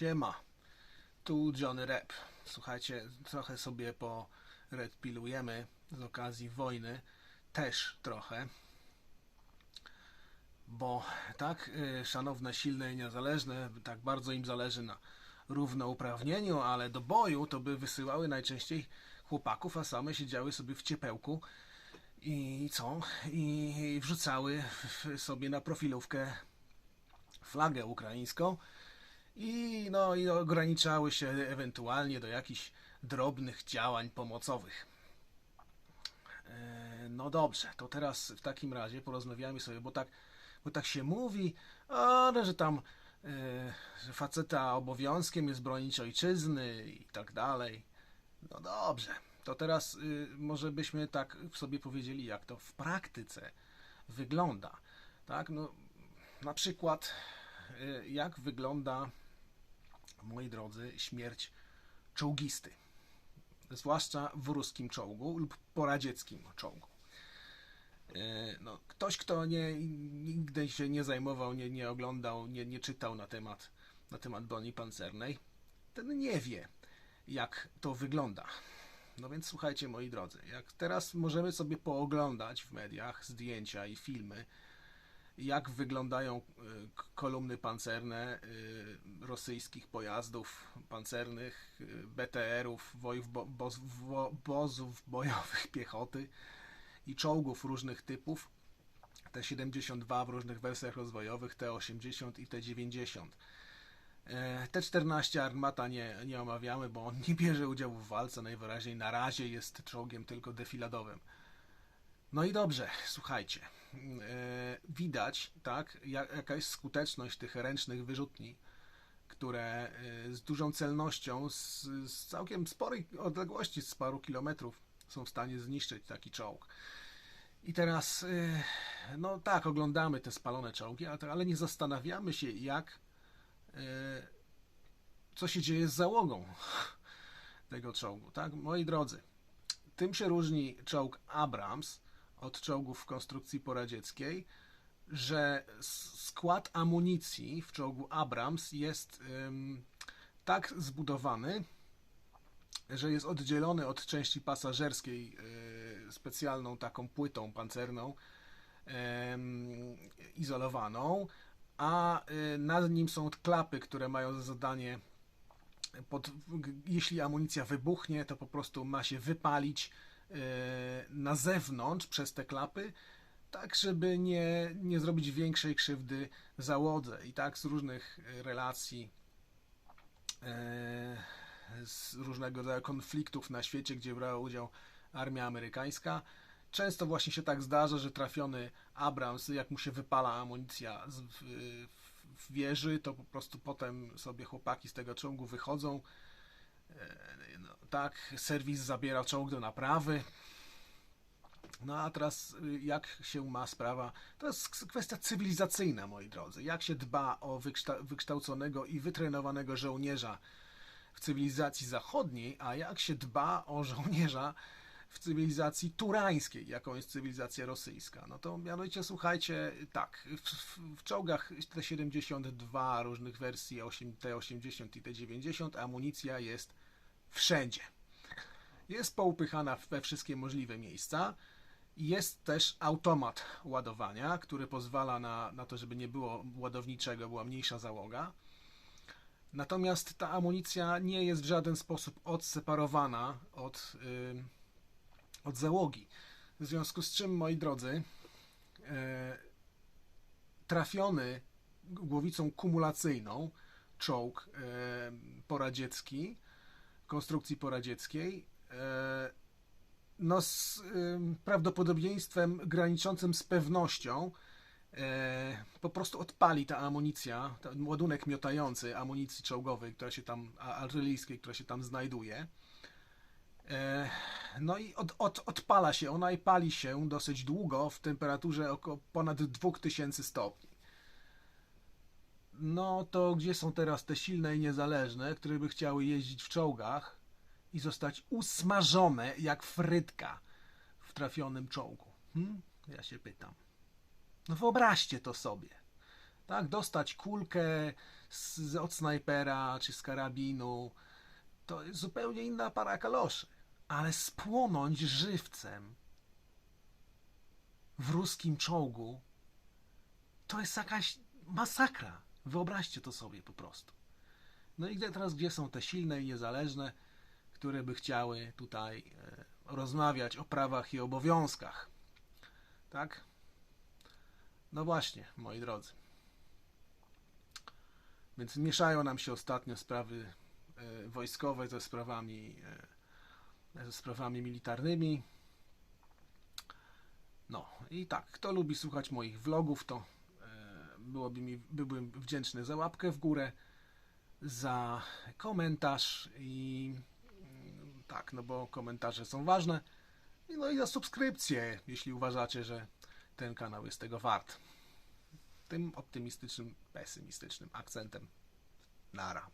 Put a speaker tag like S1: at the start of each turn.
S1: Siema, tu Johnny Rep. Słuchajcie, trochę sobie po Red Pillujemy z okazji wojny, też trochę. Bo tak, y, szanowne, silne i niezależne, tak bardzo im zależy na równouprawnieniu, ale do boju to by wysyłały najczęściej chłopaków, a same siedziały sobie w ciepełku i co? I wrzucały sobie na profilówkę flagę ukraińską i, no, i ograniczały się ewentualnie do jakichś drobnych działań pomocowych. E, No dobrze, to teraz w takim razie porozmawiamy sobie, bo tak, bo tak się mówi, ale że tam e, że faceta obowiązkiem jest bronić ojczyzny i tak dalej. No dobrze, to teraz y, może byśmy tak sobie powiedzieli, jak to w praktyce wygląda. Tak, no na przykład y, jak wygląda, moi drodzy, śmierć czołgisty. Zwłaszcza w ruskim czołgu lub poradzieckim czołgu. E, No, ktoś, kto nie, nigdy się nie zajmował, nie, nie oglądał, nie, nie czytał na temat, na temat broni pancernej, ten nie wie, jak to wygląda. No więc słuchajcie, moi drodzy, jak teraz możemy sobie pooglądać w mediach zdjęcia i filmy, jak wyglądają k- kolumny pancerne y, rosyjskich pojazdów pancernych, y, BTR-ów, wojów, bo, boz, wo, bozów bojowych piechoty i czołgów różnych typów, T-72 w różnych wersjach rozwojowych, T-80 i T-90. E, T-14 Armata nie, nie omawiamy, bo on nie bierze udziału w walce, najwyraźniej na razie jest czołgiem tylko defiladowym. No i dobrze, słuchajcie. E, widać, tak, jak, jaka jest skuteczność tych ręcznych wyrzutni, które e, z dużą celnością, z, z całkiem sporej odległości, z paru kilometrów, są w stanie zniszczyć taki czołg. I teraz, e, no tak, oglądamy te spalone czołgi, ale, nie zastanawiamy się, jak, co się dzieje z załogą tego czołgu, tak? Moi drodzy, tym się różni czołg Abrams od czołgów w konstrukcji poradzieckiej, że skład amunicji w czołgu Abrams jest tak zbudowany, że jest oddzielony od części pasażerskiej y, specjalną taką płytą pancerną izolowaną, a y, nad nim są klapy, które mają za zadanie pod, jeśli amunicja wybuchnie, to po prostu ma się wypalić na zewnątrz przez te klapy, tak żeby nie, nie zrobić większej krzywdy załodze. I tak z różnych e, relacji, e, z różnego rodzaju konfliktów na świecie, gdzie brała udział armia amerykańska, często właśnie się tak zdarza, że trafiony Abrams, jak mu się wypala amunicja w, w wieży, to po prostu potem sobie chłopaki z tego czołgu wychodzą. E, No, tak, serwis zabiera czołg do naprawy. No a teraz y, jak się ma sprawa? To jest kwestia cywilizacyjna, moi drodzy. Jak się dba o wykszta- wykształconego i wytrenowanego żołnierza w cywilizacji zachodniej, a jak się dba o żołnierza w cywilizacji turańskiej, jaką jest cywilizacja rosyjska. No to mianowicie słuchajcie, tak, w, w, czołgach T-72 różnych wersji 8, T-80 i T-90 amunicja jest wszędzie. Jest poupychana we wszystkie możliwe miejsca. Jest też automat ładowania, który pozwala na, na to, żeby nie było ładowniczego, była mniejsza załoga. Natomiast ta amunicja nie jest w żaden sposób odseparowana od, ym, od załogi. W związku z czym, moi drodzy, e, trafiony głowicą kumulacyjną czołg e, poradziecki, konstrukcji poradzieckiej, e, no z prawdopodobieństwem graniczącym z pewnością po prostu odpali ta amunicja, ten ładunek miotający amunicji czołgowej, która się tam, artyleryjskiej, która się tam znajduje. E, No i od, od, odpala się ona i pali się dosyć długo w temperaturze około ponad 2000 stopni. No to gdzie są teraz te silne i niezależne, które by chciały jeździć w czołgach i zostać usmażone jak frytka w trafionym czołgu? Hm? Ja się pytam. No wyobraźcie to sobie. Tak, dostać kulkę, z, od snajpera czy z karabinu, to jest zupełnie inna para kaloszy. Ale spłonąć żywcem w ruskim czołgu to jest jakaś masakra. Wyobraźcie to sobie po prostu. No i teraz, gdzie są te silne i niezależne, które by chciały tutaj e, rozmawiać o prawach i obowiązkach? Tak? No właśnie, moi drodzy. Więc mieszają nam się ostatnio sprawy e, wojskowe ze sprawami, e, ze sprawami militarnymi. No i tak, kto lubi słuchać moich vlogów, to e, byłoby mi, byłbym wdzięczny za łapkę w górę, za komentarz i mm, tak, no bo komentarze są ważne. No i za subskrypcję, jeśli uważacie, że ten kanał jest tego wart. Tym optymistycznym, pesymistycznym akcentem. Nara.